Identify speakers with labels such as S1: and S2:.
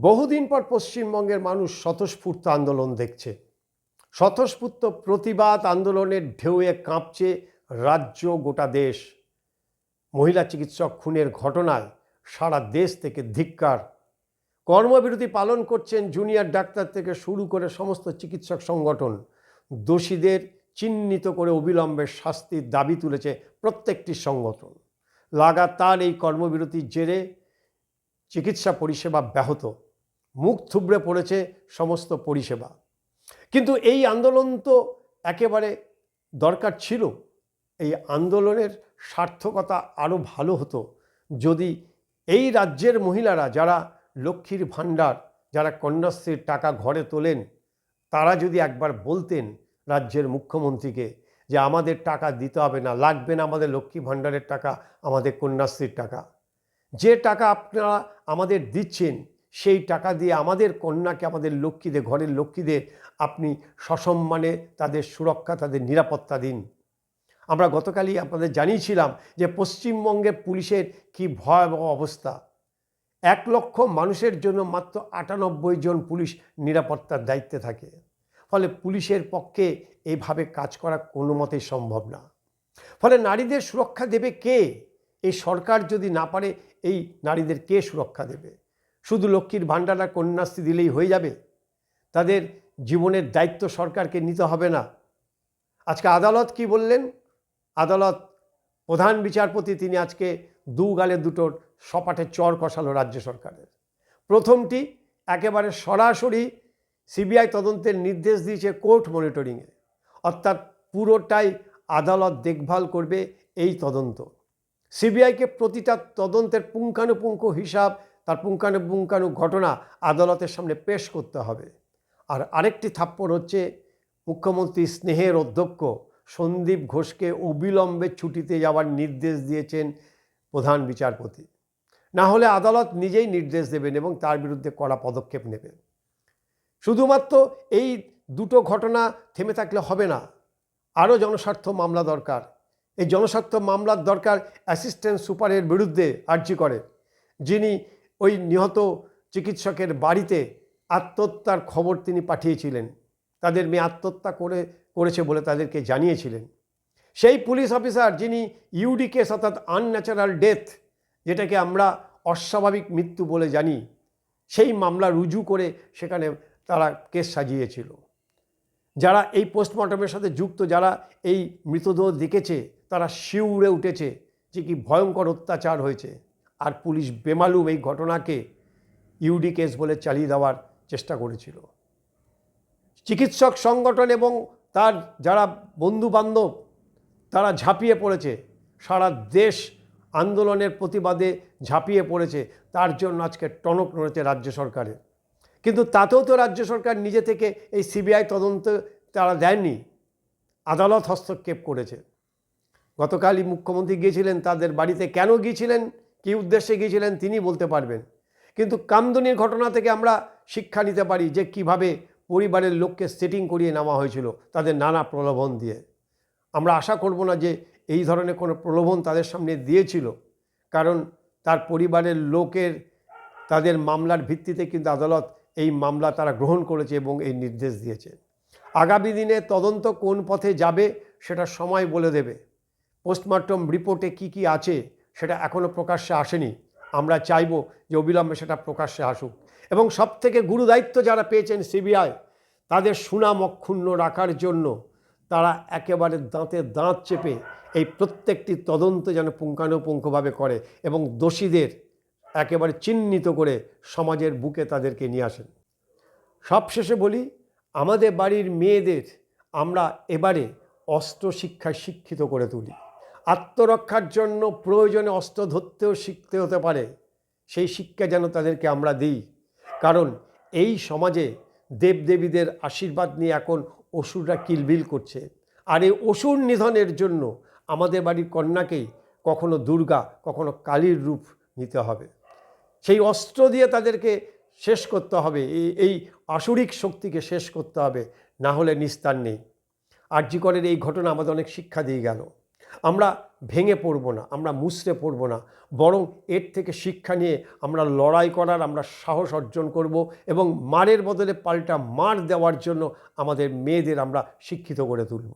S1: বহুদিন পর পশ্চিমবঙ্গের মানুষ স্বতঃস্ফূর্ত আন্দোলন দেখছে। স্বতঃস্ফূর্ত প্রতিবাদ আন্দোলনের ঢেউয়ে কাঁপছে রাজ্য, গোটা দেশ। মহিলা চিকিৎসক খুনের ঘটনায় সারা দেশ থেকে ধিক্কার। কর্মবিরতি পালন করছেন জুনিয়র ডাক্তার থেকে শুরু করে সমস্ত চিকিৎসক সংগঠন। দোষীদের চিহ্নিত করে অবিলম্বে শাস্তির দাবি তুলেছে প্রত্যেকটি সংগঠন। লাগাতার এই কর্মবিরতির জেরে চিকিৎসা পরিষেবা ব্যাহত। মুখ থুবড়ে পড়েছে সমস্ত পরিষেবা। কিন্তু এই আন্দোলন তো একেবারে দরকার ছিল। এই আন্দোলনের সার্থকতা আরও ভালো হতো যদি এই রাজ্যের মহিলারা যারা লক্ষ্মীর ভাণ্ডার, যারা কন্যাশ্রীর টাকা ঘরে তোলেন, তারা যদি একবার বলতেন রাজ্যের মুখ্যমন্ত্রীকে যে আমাদের টাকা দিতে হবে না, লাগবে না আমাদের লক্ষ্মী ভাণ্ডারের টাকা, আমাদের কন্যাশ্রীর টাকা। যে টাকা আপনারা আমাদের দিচ্ছেন সেই টাকা দিয়ে আমাদের কন্যাকে, আমাদের লক্ষ্মীদের, ঘরের লক্ষ্মীদের আপনি সসম্মানে তাদের সুরক্ষা, তাদের নিরাপত্তা দিন। আমরা গতকালই আপনাদের জানিয়েছিলাম যে পশ্চিমবঙ্গে পুলিশের কি ভয়াবহ অবস্থা। এক লক্ষ মানুষের জন্য মাত্র আটানব্বই জন পুলিশ নিরাপত্তার দায়িত্বে থাকে। ফলে পুলিশের পক্ষে এইভাবে কাজ করা কোনো মতেই সম্ভব না। ফলে নারীদের সুরক্ষা দেবে কে? এই সরকার যদি না পারে, এই নারীদের কে সুরক্ষা দেবে? শুধু লক্ষ্মীর ভাণ্ডার কন্যাশ্রী দিলেই হয়ে যাবে। তাদের জীবনের দায়িত্ব সরকারকে নিতে হবে না। আজকে আদালত কি বললেন? আদালত প্রধান বিচারপতি তিনি আজকে দু গালে দুটোর সপাটে চর কষালো রাজ্য সরকারের। প্রথমটি একেবারে সরাসরি সিবিআই তদন্তের নির্দেশ দিয়েছে কোর্ট মনিটরিংয়ে। অর্থাৎ পুরোটাই আদালত দেখভাল করবে এই তদন্ত। সিবিআইকে প্রতিটা তদন্তের পুঙ্খানুপুঙ্খ হিসাব তার পুঙ্খানুপুঙ্খানু ঘটনা আদালতের সামনে পেশ করতে হবে। আর আরেকটি থাপ্পড় হচ্ছে মুখ্যমন্ত্রী স্নেহের অধ্যক্ষ সন্দীপ ঘোষকে অবিলম্বে ছুটিতে যাওয়ার নির্দেশ দিয়েছেন প্রধান বিচারপতি। না হলে আদালত নিজেই নির্দেশ দেবেন এবং তার বিরুদ্ধে কড়া পদক্ষেপ নেবেন। শুধুমাত্র এই দুটো ঘটনা থেমে থাকলে হবে না, আরও জনস্বার্থ মামলা দরকার। এই জনস্বার্থ মামলার দরকার অ্যাসিস্ট্যান্ট সুপারের বিরুদ্ধে আর্জি করে, যিনি ওই নিহত চিকিৎসকের বাড়িতে আত্মহত্যার খবর তিনি পাঠিয়েছিলেন। তাদের মেয়ে আত্মহত্যা করে, করেছে বলে তাদেরকে জানিয়েছিলেন। সেই পুলিশ অফিসার যিনি ইউডি কেস অর্থাৎ আনন্যাচারাল ডেথ, যেটাকে আমরা অস্বাভাবিক মৃত্যু বলে জানি, সেই মামলা রুজু করে সেখানে তারা কেস সাজিয়েছিল। যারা এই পোস্টমর্টমের সাথে যুক্ত, যারা এই মৃতদেহ দেখেছে, তারা শিউরে উঠেছে যে কি ভয়ঙ্কর অত্যাচার হয়েছে। আর পুলিশ বেমালুম এই ঘটনাকে ইউডি কেস বলে চালিয়ে দেওয়ার চেষ্টা করেছিল। চিকিৎসক সংগঠন এবং তার যারা বন্ধু বান্ধব তারা ঝাঁপিয়ে পড়েছে। সারা দেশ আন্দোলনের প্রতিবাদে ঝাঁপিয়ে পড়েছে। তার জন্য আজকে টনক নড়েছে রাজ্য সরকারের। কিন্তু তাতেও তো রাজ্য সরকার নিজে থেকে এই সিবিআই তদন্ত তারা দেয়নি। আদালত হস্তক্ষেপ করেছে। গতকালই মুখ্যমন্ত্রী গিয়েছিলেন, তাদের বাড়িতে কেন গিয়েছিলেন? কী উদ্দেশ্যে গিয়েছিলেন তিনি বলতে পারবেন। কিন্তু কামদুনির ঘটনা থেকে আমরা শিক্ষা নিতে পারি যে কীভাবে পরিবারের লোককে সেটিং করিয়ে নেওয়া হয়েছিল তাদের নানা প্রলোভন দিয়ে। আমরা আশা করব না যে এই ধরনের কোনো প্রলোভন তাদের সামনে দিয়েছিল, কারণ তার পরিবারের লোকের, তাদের মামলার ভিত্তিতে কিন্তু আদালত এই মামলা তারা গ্রহণ করেছে এবং এই নির্দেশ দিয়েছে। আগামী দিনে তদন্ত কোন পথে যাবে সেটা সময় বলে দেবে। পোস্টমর্টম রিপোর্টে কি কি আছে সেটা এখনও প্রকাশ্যে আসেনি। আমরা চাইব যে অবিলম্বে সেটা প্রকাশ্যে আসুক। এবং সবথেকে গুরুদায়িত্ব যারা পেয়েছেন সিবিআই, তাদের সুনাম অক্ষুণ্ণ রাখার জন্য তারা একেবারে দাঁতে দাঁত চেপে এই প্রত্যেকটি তদন্ত যেন পুঙ্খানুপুঙ্খভাবে করে এবং দোষীদের একেবারে চিহ্নিত করে সমাজের বুকে তাদেরকে নিয়ে আসেন। সবশেষে বলি, আমাদের বাড়ির মেয়েদের আমরা এবারে অস্ত্র শিক্ষায় শিক্ষিত করে তুলি। আত্মরক্ষার জন্য প্রয়োজনে অস্ত্র ধরতেও শিখতে হতে পারে। সেই শিক্ষা যেন তাদেরকে আমরা দিই। কারণ এই সমাজে দেবদেবীদের আশীর্বাদ নিয়ে এখন অসুররা কিলবিল করছে। আর এই অসুর নিধনের জন্য আমাদের বাড়ির কন্যাকেই কখনো দুর্গা, কখনো কালীর রূপ নিতে হবে। সেই অস্ত্র দিয়ে তাদেরকে শেষ করতে হবে। এই আসুরিক শক্তিকে শেষ করতে হবে। না হলে নিস্তার নেই। আর্যিকরের এই ঘটনা আমাদের অনেক শিক্ষা দিয়ে গেল। আমরা ভেঙে পড়ব না, আমরা মুছড়ে পড়ব না, বরং এর থেকে শিক্ষা নিয়ে আমরা লড়াই করার আমরা সাহস অর্জন করব এবং মারের বদলে পাল্টা মার দেওয়ার জন্য আমাদের মেয়েদের আমরা শিক্ষিত করে তুলব।